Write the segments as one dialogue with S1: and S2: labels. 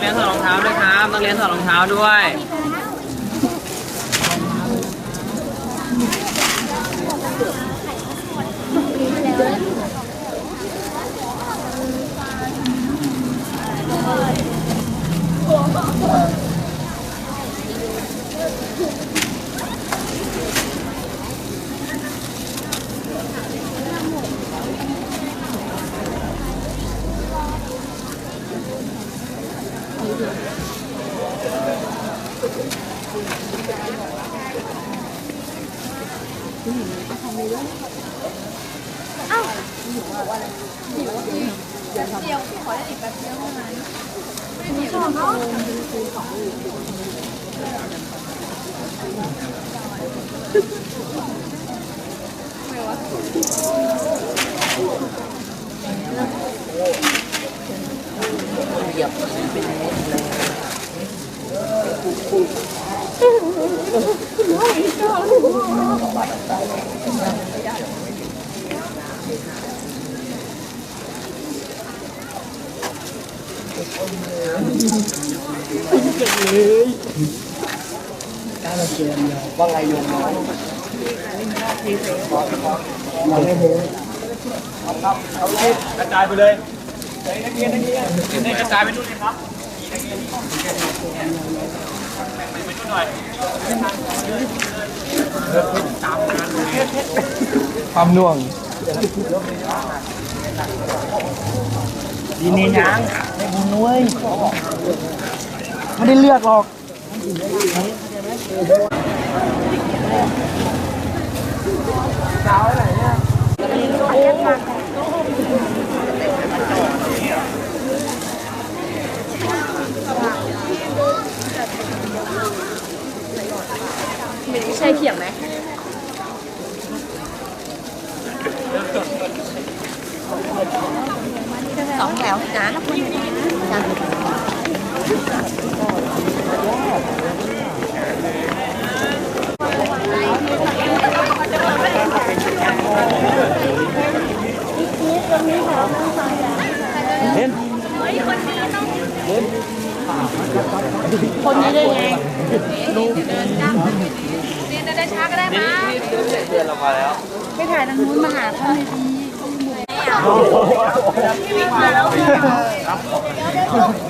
S1: เรียนถอดรองเท้าด้วยครับนักเรียนถอดรองเท้าด้วย หิวอะไรหิวจริงแป๊บเดียวขอได้อีกแป๊บเดียวเท่านั้นไม่ได้หิวเนาะไม่วะเหยียบเป็นเม็ดเลยคุณคุณโอ้ยจ้า
S2: ระจายไปเลยนักเรียนนักเรียน
S1: นักกระจายไปนู่นเลยครับนักเรียนไปนู่นหน่อยความน่วงดีนี่ยังไม่บุญนุ้
S2: ย ไม่ได้เลือกหรอกสาวไหนเนี่ยมันไม่ใช่เขียงไหม
S3: สองแถวนะ คนนี้ได้ไงรู้เดินจ้าเรียนเดินช้าก็ได้ม
S1: าเดือนเรามาแล้วไปถ่
S4: ายทางนู้นมาหาท่านเลยดีเล่นกกูำยังไม่ได้ใส่ถุงเลย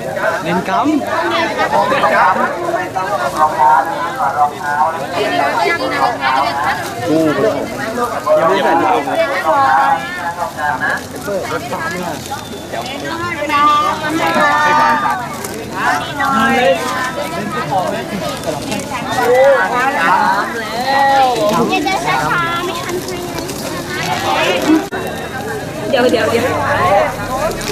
S3: เดี๋ยวเดี๋ยวเดี๋ยวเอาอย่างไงเดี๋ยว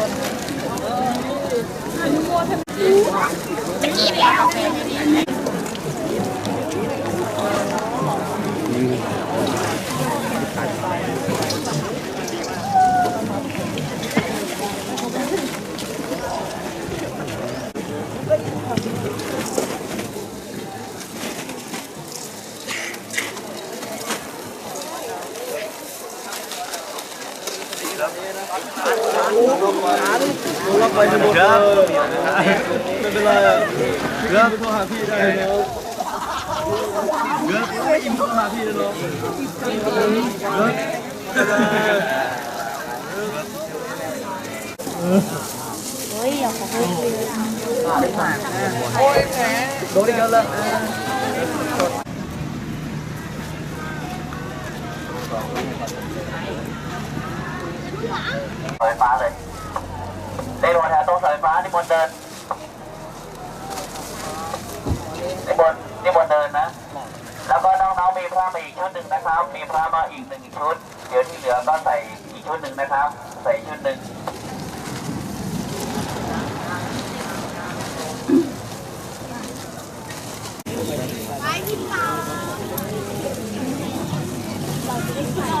S3: ่ องโทรหาพี่ได้เนาะเรื่องไม่อิ่มโทรหา พี่เลยเนาะเรื่องโดนอีกแล้ว เ
S5: สาไฟฟ้าเลยได้รถแถวตรงเสาไฟฟ้าที่บนเดินที่บนที่บนเดินนะ แล้วก็น้องๆมีพระมาอีกชุดหนึ่งนะครับ มีพระมาอีกหนึ่งชุด เดี๋ยวที่เหลือก็ใส่อีกชุดหนึ่งนะครับ ใส่ชุดหนึ่งไปที่เรา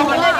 S4: 怎么了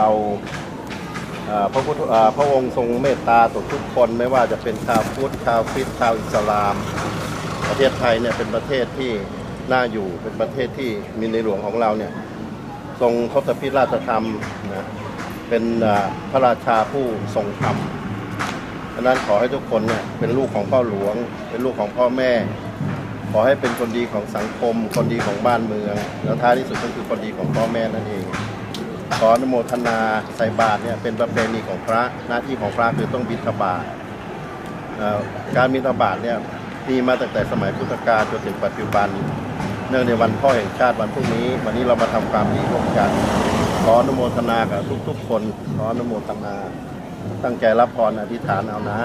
S6: ราเอ่อพระพุทธพระองค์ทรงเมตตาต่อทุกคนไม่ว่าจะเป็นชาวพุทธชาวคริสต์ชาวอิสลาม ประเทศไทยเนี่ยเป็นประเทศที่น่าอยู่เป็นประเทศที่มีในหลวงของเราเนี่ยทรงทศพิราชธรรมนะเป็นพระราชาผู้ทรงธรรมดังนั้นขอให้ทุกคนเนี่ยเป็นลูกของพ่อหลวง เป็นลูกของพ่อแม่ ขอให้เป็นคนดีของสังคม คนดีของบ้านเมือง แล้วท้ายที่สุดก็คือคนดีของพ่อแม่นั่นเอง ขออนุโมทนาใส่บาตรเนี่ยเป็นประเพณีของพระหน้าที่ของพระคือต้องบิณฑบาตการบิณฑบาตเนี่ยมีมาตั้งแต่สมัยพุทธกาลจนถึงปัจจุบัน เนื่องในวันพ่อแห่งชาติวันพรุ่งนี้ วันนี้เรามาทำความดีร่วมกัน ขออนุโมทนากับทุกๆคน ขออนุโมทนา ตั้งใจรับพรอธิษฐานเอานะ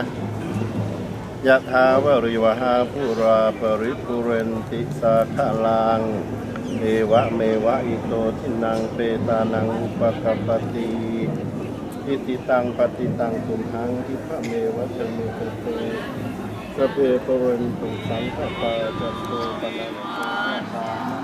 S6: ยะทาวริวหาภูราปริภูเรนติสาคาลังเอวะเมวะอิโตทินังเปตานังอุปกปปติอิติตังปฏิตังตุมหังอิพะเมวะจะมตโตสเปเรนตุสังฆปาจัตโตปนังสา